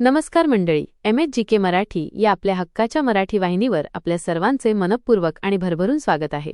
नमस्कार मंडळी M H G K Marathi या आपल्या हक्काच्या मराठी वाहिनीवर आपल्या सर्वांचे मनपूर्वक आणि भरभरून स्वागत आहे.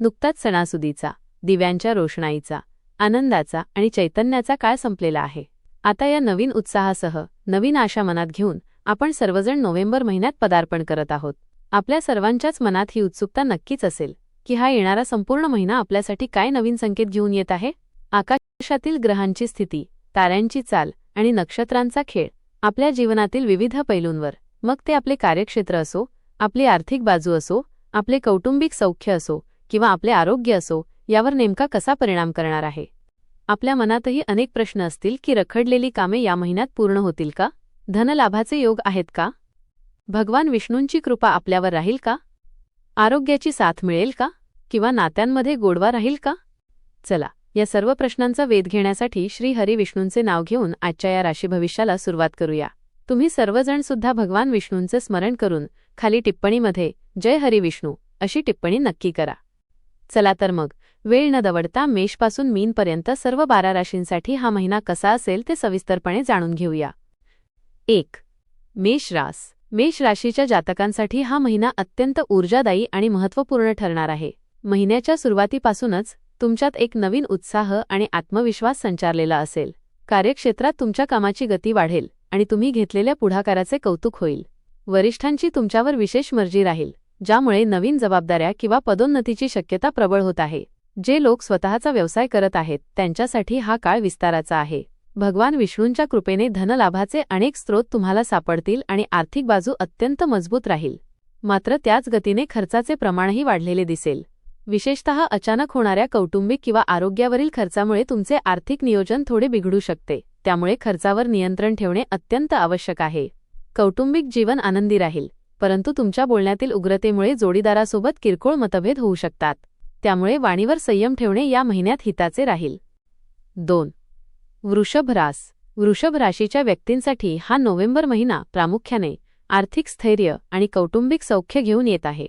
नुकताच सणासुदीचा दिव्यांच्या रोषणाईचा आनंदाचा आणि चैतन्याचा काळ संपलेला आहे. आता या नवीन उत्साहासह नवीन आशा मनात घेऊन आपण सर्वजण नोव्हेंबर महिन्यात पदार्पण करत आहोत. आपल्या सर्वांच्याच मनात ही उत्सुकता नक्कीच असेल की हा येणारा संपूर्ण महिना आपल्यासाठी काय नवीन संकेत घेऊन येत आहे? आकाशातील ग्रहांची स्थिती ताऱ्यांची चाल आणि नक्षत्रांचा खेळ आपल्या जीवनातील विविध पैलूंवर. मग ते आपले कार्यक्षेत्र असो आपली आर्थिक बाजू असो आपले कौटुंबिक सौख्य असो किंवा आपले आरोग्य असो यावर नेमका कसा परिणाम करणार आहे? आपल्या मनातही अनेक प्रश्न असतील की रखडलेली कामे या महिन्यात पूर्ण होतील का? धनलाभाचे योग आहेत का? भगवान विष्णूंची कृपा आपल्यावर राहील का? आरोग्याची साथ मिळेल का? किंवा नात्यांमध्ये गोडवा राहील का? चला या सर्व प्रश्नांचा वेध घेण्यासाठी श्री हरी विष्णूंचे नाव घेऊन आजच्या या राशी भविष्याला सुरुवात करूया. तुम्ही सर्वजण सुद्धा भगवान विष्णूंचे स्मरण करून खाली टिप्पणीमध्ये जय हरी विष्णू अशी टिप्पणी नक्की करा. चला तर मग वेळ न दवडता मेषपासून मीनपर्यंत सर्व बारा राशींसाठी हा महिना कसा असेल ते सविस्तरपणे जाणून घेऊया. एक मेष रास. मेष राशीच्या जातकांसाठी हा महिना अत्यंत ऊर्जादायी आणि महत्त्वपूर्ण ठरणार आहे. महिन्याच्या सुरुवातीपासूनच तुमच्यात एक नवीन उत्साह आणि आत्मविश्वास संचारलेला असेल. कार्यक्षेत्रात तुमच्या कामाची गती वाढेल आणि तुम्ही घेतलेल्या पुढाकाराचे कौतुक होईल. वरिष्ठांची तुमच्यावर विशेष मर्जी राहील ज्यामुळे नवीन जबाबदाऱ्या किंवा पदोन्नतीची शक्यता प्रबळ होत आहे. जे लोक स्वतःचा व्यवसाय करत आहेत त्यांच्यासाठी हा काळ विस्ताराचा आहे. भगवान विष्णूंच्या कृपेने धनलाभाचे अनेक स्रोत तुम्हाला सापडतील आणि आर्थिक बाजू अत्यंत मजबूत राहील. मात्र त्याच गतीने खर्चाचे प्रमाणही वाढलेले दिसेल. विशेषतः अचानक होणाऱ्या कौटुंबिक किंवा आरोग्यावरील खर्चामुळे तुमचे आर्थिक नियोजन थोडे बिघडू शकते. त्यामुळे खर्चावर नियंत्रण ठेवणे अत्यंत आवश्यक आहे. कौटुंबिक जीवन आनंदी राहील परंतु तुमच्या बोलण्यातील उग्रतेमुळे जोडीदारासोबत किरकोळ मतभेद होऊ शकतात. त्यामुळे वाणीवर संयम ठेवणे या महिन्यात हिताचे राहील. दोन. वृषभ रास. वृषभ राशीच्या व्यक्तींसाठी हा नोव्हेंबर महिना प्रामुख्याने आर्थिक स्थैर्य आणि कौटुंबिक सौख्य घेऊन येत आहे.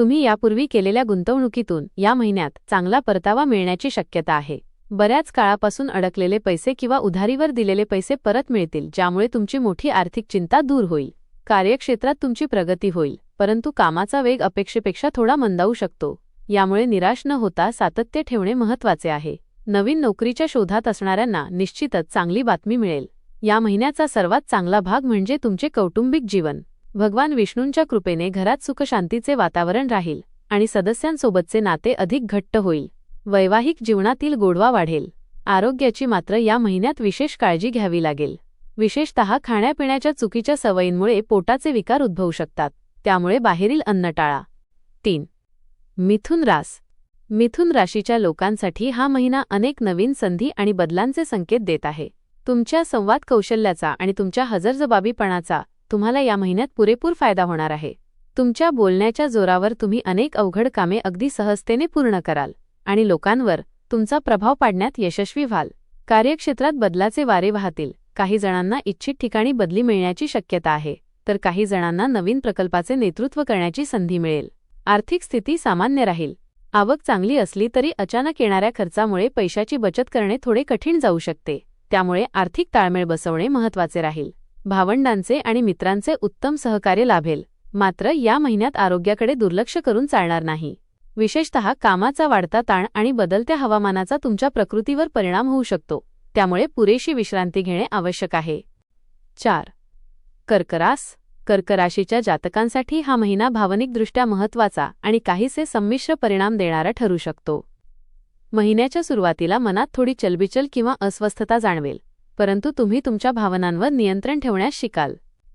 तुम्ही यापूर्वी केलेल्या गुंतवणुकीतून या महिन्यात चांगला परतावा मिळण्याची शक्यता आहे. बऱ्याच काळापासून अडकलेले पैसे किंवा उधारीवर दिलेले पैसे परत मिळतील ज्यामुळे तुमची मोठी आर्थिक चिंता दूर होईल. कार्यक्षेत्रात तुमची प्रगती होईल परंतु कामाचा वेग अपेक्षेपेक्षा थोडा मंदावू शकतो. यामुळे निराश न होता सातत्य ठेवणे महत्त्वाचे आहे. नवीन नोकरीच्या शोधात असणाऱ्यांना निश्चितच चांगली बातमी मिळेल. या महिन्याचा सर्वात चांगला भाग म्हणजे तुमचे कौटुंबिक जीवन. भगवान विष्णूंच्या कृपेने घरात सुखशांतीचे वातावरण राहील आणि सदस्यांसोबतचे नाते अधिक घट्ट होईल. वैवाहिक जीवनातील गोडवा वाढेल. आरोग्याची मात्र या महिन्यात विशेष काळजी घ्यावी लागेल. विशेषतः खाण्यापिण्याच्या चुकीच्या सवयींमुळे पोटाचे विकार उद्भवू शकतात. त्यामुळे बाहेरील अन्न टाळा. तीन. मिथुन रास. मिथुन राशीच्या लोकांसाठी हा महिना अनेक नवीन संधी आणि बदलांचे संकेत देत आहे. तुमच्या संवाद कौशल्याचा आणि तुमच्या हजरजबाबीपणाचा तुम्हाला या महिन्यात पुरेपूर फायदा होणार आहे. तुमच्या बोलण्याच्या जोरावर तुम्ही अनेक अवघड कामे अगदी सहजतेने पूर्ण कराल आणि लोकांवर तुमचा प्रभाव पाडण्यात यशस्वी व्हाल. कार्यक्षेत्रात बदलाचे वारे वाहतील. काही जणांना इच्छित ठिकाणी बदली मिळण्याची शक्यता आहे तर काही जणांना नवीन प्रकल्पाचे नेतृत्व करण्याची संधी मिळेल. आर्थिक स्थिती सामान्य राहील. आवक चांगली असली तरी अचानक येणाऱ्या खर्चामुळे पैशाची बचत करणे थोडे कठीण जाऊ शकते. त्यामुळे आर्थिक ताळमेळ बसवणे महत्त्वाचे राहील. भावंडांचे आणि मित्रांचे उत्तम सहकार्य लाभेल. मात्र या महिन्यात आरोग्याकडे दुर्लक्ष करून चालणार नाही. विशेषतः कामाचा वाढता ताण आणि बदलत्या हवामानाचा तुमच्या प्रकृतीवर परिणाम होऊ शकतो. त्यामुळे पुरेशी विश्रांती घेणे आवश्यक आहे. चार. कर्करास. कर्कराशीच्या जातकांसाठी हा महिना भावनिकदृष्ट्या महत्त्वाचा आणि काहीसे संमिश्र परिणाम देणारा ठरू शकतो. महिन्याच्या सुरुवातीला मनात थोडी चलबिचल किंवा अस्वस्थता जाणवेल. परंतु तुम्ही तुमच्या भावनांवर नियंत्रण ठेवण्यास शिकाल.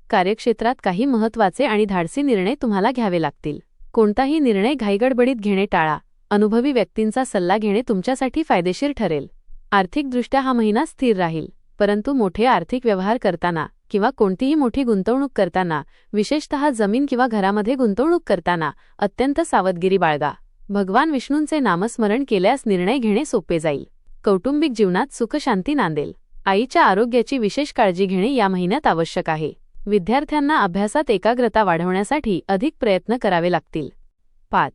कार्यक्षेत्रात काही महत्त्वाचे आणि धाडसी निर्णय तुम्हाला घ्यावे लागतील. कोणताही निर्णय घाईगडबडीत घेणे टाळा. अनुभवी व्यक्तींचा सल्ला घेणे तुमच्यासाठी फायदेशीर ठरेल. आर्थिकदृष्ट्या हा महिना स्थिर राहील परंतु मोठे आर्थिक व्यवहार करताना किंवा कोणतीही मोठी गुंतवणूक करताना विशेषतः जमीन किंवा घरामध्ये गुंतवणूक करताना अत्यंत सावधगिरी बाळगा. भगवान विष्णूंचे नामस्मरण केल्यास निर्णय घेणे सोपे जाईल. कौटुंबिक जीवनात सुखशांती नांदेल. आईच्या आरोग्याची विशेष काळजी घेणे या महिन्यात आवश्यक आहे. विद्यार्थ्यांना अभ्यासात एकाग्रता वाढवण्यासाठी अधिक प्रयत्न करावे लागतील. पाच.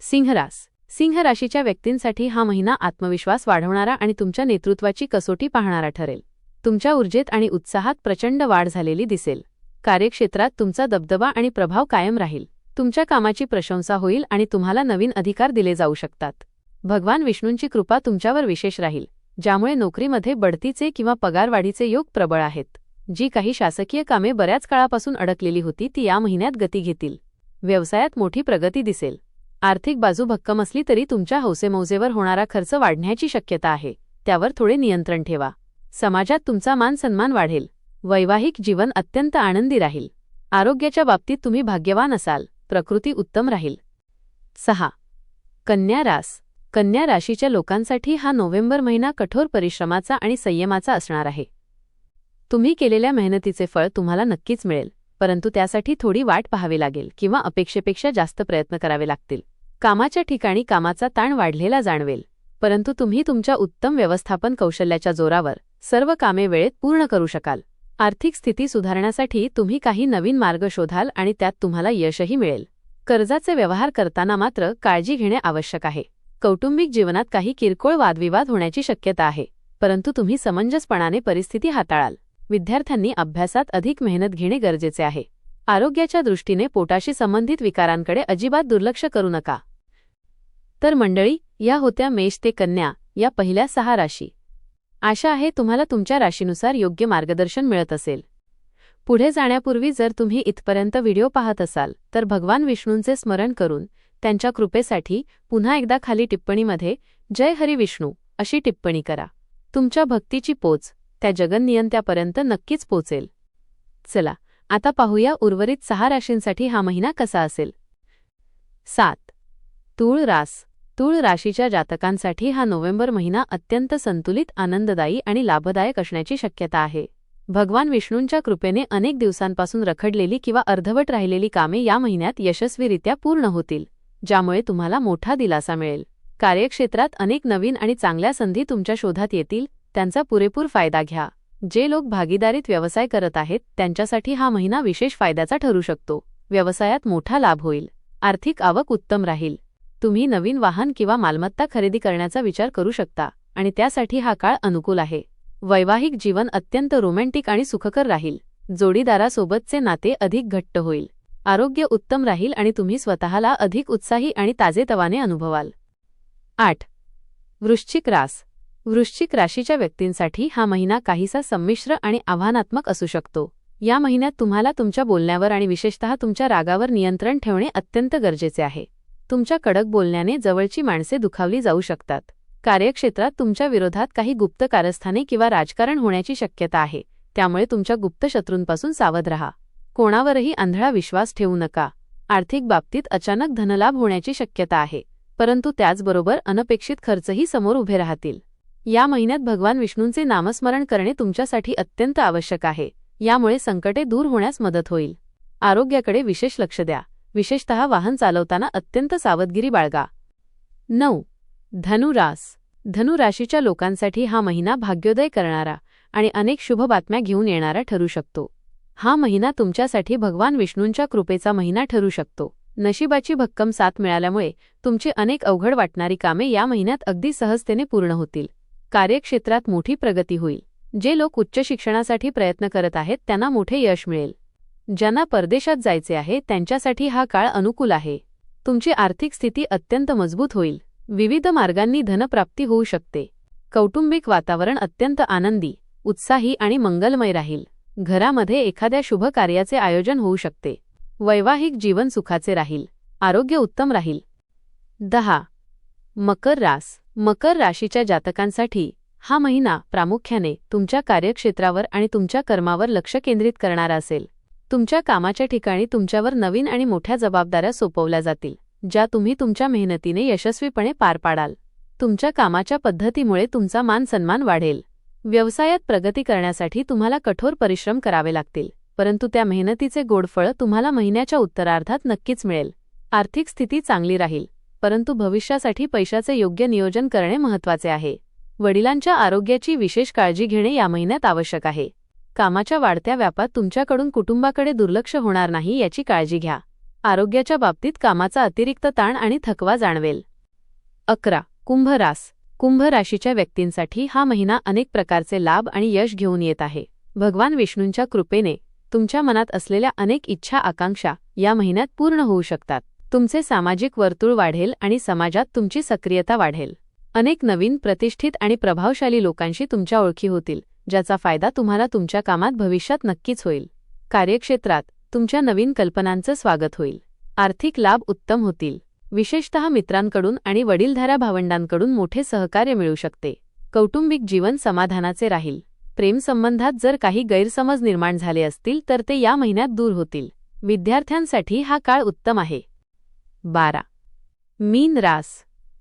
सिंहरास. सिंह राशीच्या व्यक्तींसाठी हा महिना आत्मविश्वास वाढवणारा आणि तुमच्या नेतृत्वाची कसोटी पाहणारा ठरेल. तुमच्या ऊर्जेत आणि उत्साहात प्रचंड वाढ झालेली दिसेल. कार्यक्षेत्रात तुमचा दबदबा आणि प्रभाव कायम राहील. तुमच्या कामाची प्रशंसा होईल आणि तुम्हाला नवीन अधिकार दिले जाऊ शकतात. भगवान विष्णूंची कृपा तुमच्यावर विशेष राहील. ज्यामुळे नोकरीमध्ये बढतीचे किंवा पगारवाढीचे योग प्रबळ आहेत. जी काही शासकीय कामे बऱ्याच काळापासून अडकलेली होती ती या महिन्यात गती घेतील. व्यवसायात मोठी प्रगती दिसेल. आर्थिक बाजू भक्कम असली तरी तुमच्या हौसेमौजेवर होणारा खर्च वाढण्याची शक्यता आहे. त्यावर थोडे नियंत्रण ठेवा. समाजात तुमचा मान सन्मान वाढेल. वैवाहिक जीवन अत्यंत आनंदी राहील. आरोग्याच्या बाबतीत तुम्ही भाग्यवान असाल. प्रकृती उत्तम राहील. सहा. कन्या रास. कन्या राशीच्या लोकांसाठी हा नोव्हेंबर महिना कठोर परिश्रमाचा आणि संयमाचा असणार आहे. तुम्ही केलेल्या मेहनतीचे फळ तुम्हाला नक्कीच मिळेल परंतु त्यासाठी थोडी वाट पाहावी लागेल किंवा अपेक्षेपेक्षा जास्त प्रयत्न करावे लागतील. कामाच्या ठिकाणी कामाचा ताण वाढलेला जाणवेल परंतु तुम्ही तुमच्या उत्तम व्यवस्थापन कौशल्याच्या जोरावर सर्व कामे वेळेत पूर्ण करू शकाल. आर्थिक स्थिती सुधारण्यासाठी तुम्ही काही नवीन मार्ग शोधाल आणि त्यात तुम्हाला यशही मिळेल. कर्जाचे व्यवहार करताना मात्र काळजी घेणे आवश्यक आहे. कौटुंबिक जीवनात काही किरकोळ वादविवाद होण्याची शक्यता आहे परंतु तुम्ही समंजसपणाने परिस्थिती हाताळाल. विद्यार्थ्यांनी अभ्यासात अधिक मेहनत घेणे गरजेचे आहे. आरोग्याच्या दृष्टीने पोटाशी संबंधित विकारांकडे अजिबात दुर्लक्ष करू नका. तर मंडळी या होत्या मेष ते कन्या या पहिल्या सहा राशी. आशा आहे तुम्हाला तुमच्या राशीनुसार योग्य मार्गदर्शन मिळत असेल. पुढे जाण्यापूर्वी जर तुम्ही इथपर्यंत व्हिडिओ पाहत असाल तर भगवान विष्णूंचे स्मरण करून त्यांच्या कृपेसाठी पुन्हा एकदा खाली टिप्पणीमध्ये जय हरी विष्णू अशी टिप्पणी करा. तुमच्या भक्तीची पोच त्या जगननियंत्यापर्यंत नक्कीच पोचेल. चला आता पाहूया उर्वरित सहा राशींसाठी हा महिना कसा असेल. सात. तूळ रास. तूळ राशीच्या जातकांसाठी हा नोव्हेंबर महिना अत्यंत संतुलित आनंददायी आणि लाभदायक असण्याची शक्यता आहे. भगवान विष्णूंच्या कृपेने अनेक दिवसांपासून रखडलेली किंवा अर्धवट राहिलेली कामे या महिन्यात यशस्वीरित्या पूर्ण होतील. ज्यामुळे तुम्हाला मोठा दिलासा मिळेल. कार्यक्षेत्रात अनेक नवीन आणि चांगल्या संधी तुमच्या शोधात येतील त्यांचा पुरेपूर फायदा घ्या. जे लोक भागीदारीत व्यवसाय करत आहेत त्यांच्यासाठी हा महिना विशेष फायद्याचा ठरू शकतो. व्यवसायात मोठा लाभ होईल. आर्थिक आवक उत्तम राहील. तुम्ही नवीन वाहन किंवा मालमत्ता खरेदी करण्याचा विचार करू शकता आणि त्यासाठी हा काळ अनुकूल आहे. वैवाहिक जीवन अत्यंत रोमॅन्टिक आणि सुखकर राहील. जोडीदारासोबतचे नाते अधिक घट्ट होईल. आरोग्य उत्तम राहील आणि तुम्ही स्वतःला अधिक उत्साही आणि ताजेतवाने अनुभवाल. आठ. वृश्चिक रास. वृश्चिक राशीच्या व्यक्तींसाठी हा महिना काहीसा संमिश्र आणि आव्हानात्मक असू शकतो. या महिन्यात तुम्हाला तुमच्या बोलण्यावर आणि विशेषतः तुमच्या रागावर नियंत्रण ठेवणे अत्यंत गरजेचे आहे. तुमच्या कडक बोलण्याने जवळची माणसे दुखावली जाऊ शकतात. कार्यक्षेत्रात तुमच्या विरोधात काही गुप्त कारस्थाने किंवा राजकारण होण्याची शक्यता आहे. त्यामुळे तुमच्या गुप्त शत्रूंपासून सावध रहा. कोणावरही आंधळा विश्वास ठेवू नका. आर्थिक बाबतीत अचानक धनलाभ होण्याची शक्यता आहे परंतु त्याचबरोबर अनपेक्षित खर्चही समोर उभे राहतील. या महिन्यात भगवान विष्णूंचे नामस्मरण करणे तुमच्यासाठी अत्यंत आवश्यक आहे यामुळे संकटे दूर होण्यास मदत होईल. आरोग्याकडे विशेष लक्ष द्या विशेषतः वाहन चालवताना अत्यंत सावधगिरी बाळगा. नऊ. धनुरास. धनुराशीच्या लोकांसाठी हा महिना भाग्योदय करणारा आणि अनेक शुभ बातम्या घेऊन येणारा ठरू शकतो. हा महिना तुमच्यासाठी भगवान विष्णूंच्या कृपेचा महिना ठरू शकतो. नशिबाची भक्कम साथ मिळाल्यामुळे तुमची अनेक अवघड वाटणारी कामे या महिन्यात अगदी सहजतेने पूर्ण होतील. कार्यक्षेत्रात मोठी प्रगती होईल. जे लोक उच्च शिक्षणासाठी प्रयत्न करत आहेत त्यांना मोठे यश मिळेल. ज्यांना परदेशात जायचे आहे त्यांच्यासाठी हा काळ अनुकूल आहे. तुमची आर्थिक स्थिती अत्यंत मजबूत होईल. विविध मार्गांनी धनप्राप्ती होऊ शकते. कौटुंबिक वातावरण अत्यंत आनंदी उत्साही आणि मंगलमय राहील. घरामध्ये एखाद्या शुभ कार्याचे आयोजन होऊ शकते. वैवाहिक जीवन सुखाचे राहील. आरोग्य उत्तम राहील. दहा. मकर रास. मकर राशीच्या जातकांसाठी हा महिना प्रामुख्याने तुमच्या कार्यक्षेत्रावर आणि तुमच्या कर्मावर लक्ष केंद्रित करणारा असेल. तुमच्या कामाच्या ठिकाणी तुमच्यावर नवीन आणि मोठ्या जबाबदाऱ्या सोपवल्या जातील ज्या तुम्ही तुमच्या मेहनतीने यशस्वीपणे पार पाडाल. तुमच्या कामाच्या पद्धतीमुळे तुमचा मान सन्मान वाढेल. व्यवसायात प्रगती करण्यासाठी तुम्हाला कठोर परिश्रम करावे लागतील परंतु त्या मेहनतीचे गोडफळ तुम्हाला महिन्याच्या उत्तरार्धात नक्कीच मिळेल. आर्थिक स्थिती चांगली राहील परंतु भविष्यासाठी पैशाचे योग्य नियोजन करणे महत्त्वाचे आहे. वडिलांच्या आरोग्याची विशेष काळजी घेणे या महिन्यात आवश्यक आहे. कामाच्या वाढत्या व्यापात तुमच्याकडून कुटुंबाकडे दुर्लक्ष होणार नाही याची काळजी घ्या. आरोग्याच्या बाबतीत कामाचा अतिरिक्त ताण आणि थकवा जाणवेल. अकरा. कुंभ रास कुंभ राशीच्या व्यक्तींसाठी हा महिना अनेक प्रकारचे लाभ आणि यश घेऊन येत आहे. भगवान विष्णूंच्या कृपेने तुमच्या मनात असलेल्या अनेक इच्छा आकांक्षा या महिन्यात पूर्ण होऊ शकतात. तुमचे सामाजिक वर्तुळ वाढेल आणि समाजात तुमची सक्रियता वाढेल. अनेक नवीन प्रतिष्ठित आणि प्रभावशाली लोकांशी तुमच्या ओळखी होतील ज्याचा फायदा तुम्हाला तुमच्या कामात भविष्यात नक्कीच होईल. कार्यक्षेत्रात तुमच्या नवीन कल्पनांचं स्वागत होईल. आर्थिक लाभ उत्तम होतील. विशेषतः मित्रांकडून आणि वडीलधाऱ्या भावंडांकडून मोठे सहकार्य मिळू शकते. कौटुंबिक जीवन समाधानाचे राहील. प्रेमसंबंधात जर काही गैरसमज निर्माण झाले असतील तर ते या महिन्यात दूर होतील. विद्यार्थ्यांसाठी हा काळ उत्तम आहे. बारा. मीन रास.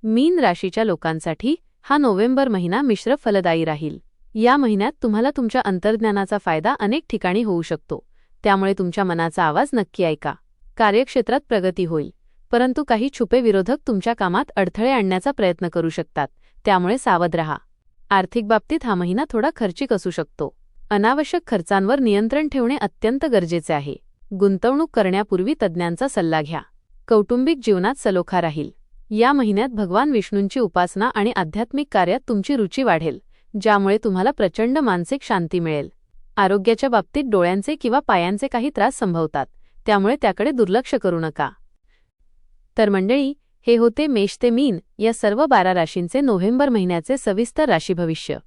मीन राशीच्या लोकांसाठी हा नोव्हेंबर महिना मिश्र फलदायी राहील. या महिन्यात तुम्हाला तुमच्या अंतर्ज्ञानाचा फायदा अनेक ठिकाणी होऊ शकतो. त्यामुळे तुमच्या मनाचा आवाज नक्की ऐका. कार्यक्षेत्रात प्रगती होईल. परंतु काही छुपे विरोधक तुमच्या कामात अडथळे आणण्याचा प्रयत्न करू शकतात. त्यामुळे सावध रहा. आर्थिक बाबतीत हा महिना थोडा खर्चिक असू शकतो. अनावश्यक खर्चांवर नियंत्रण ठेवणे अत्यंत गरजेचे आहे. गुंतवणूक करण्यापूर्वी तज्ज्ञांचा सल्ला घ्या. कौटुंबिक जीवनात सलोखा राहील. या महिन्यात भगवान विष्णूंची उपासना आणि आध्यात्मिक कार्यात तुमची रुची वाढेल ज्यामुळे तुम्हाला प्रचंड मानसिक शांती मिळेल. आरोग्याच्या बाबतीत डोळ्यांचे किंवा पायांचे काही त्रास संभवतात त्यामुळे त्याकडे दुर्लक्ष करू नका. तर मंडळी हे होते मेष ते मीन या सर्व बारा राशींचे नोव्हेंबर महिन्याचे सविस्तर राशी भविष्य.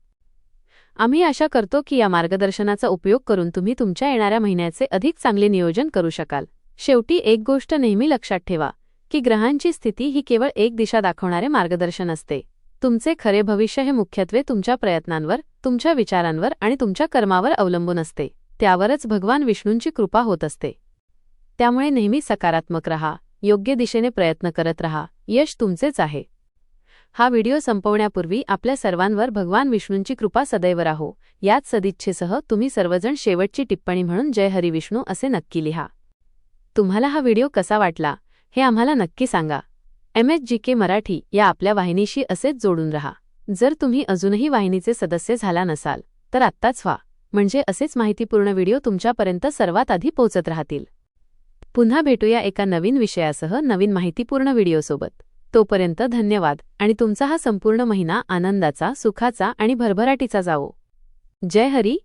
आम्ही आशा करतो की या मार्गदर्शनाचा उपयोग करून तुम्ही तुमच्या येणाऱ्या महिन्याचे अधिक चांगले नियोजन करू शकाल. शेवटी एक गोष्ट नेहमी लक्षात ठेवा की ग्रहांची स्थिती ही केवळ एक दिशा दाखवणारे मार्गदर्शन असते. तुमचे खरे भविष्य हे मुख्यत्वे तुमच्या प्रयत्नांवर तुमच्या विचारांवर आणि तुमच्या कर्मावर अवलंबून असते. त्यावरच भगवान विष्णूंची कृपा होत असते. त्यामुळे नेहमी सकारात्मक रहा. योग्य दिशेने प्रयत्न करत रहा. यश तुमचेच आहे. हा व्हिडिओ संपवण्यापूर्वी आपल्या सर्वांवर भगवान विष्णूंची कृपा सदैव राहो. याच सदिच्छेसह तुम्ही सर्वजण शेवटची टिप्पणी म्हणून जय हरी विष्णू असे नक्की लिहा. तुम्हाला हा व्हिडिओ कसा वाटला हे आम्हाला नक्की सांगा. M H G K Marathi या आपल्या वाहिनीशी असेच जोडून रहा. जर तुम्ही अजूनही वाहिनीचे सदस्य झाला नसाल तर आत्ताच व्हा. म्हणजे असेच माहितीपूर्ण व्हिडिओ तुमच्यापर्यंत सर्वात आधी पोहोचत राहतील. पुन्हा भेटूया एका नवीन विषयासह नवीन माहितीपूर्ण व्हिडिओसोबत. तोपर्यंत धन्यवाद आणि तुमचा हा संपूर्ण महिना आनंदाचा सुखाचा आणि भरभराटीचा जावो. जय हरी.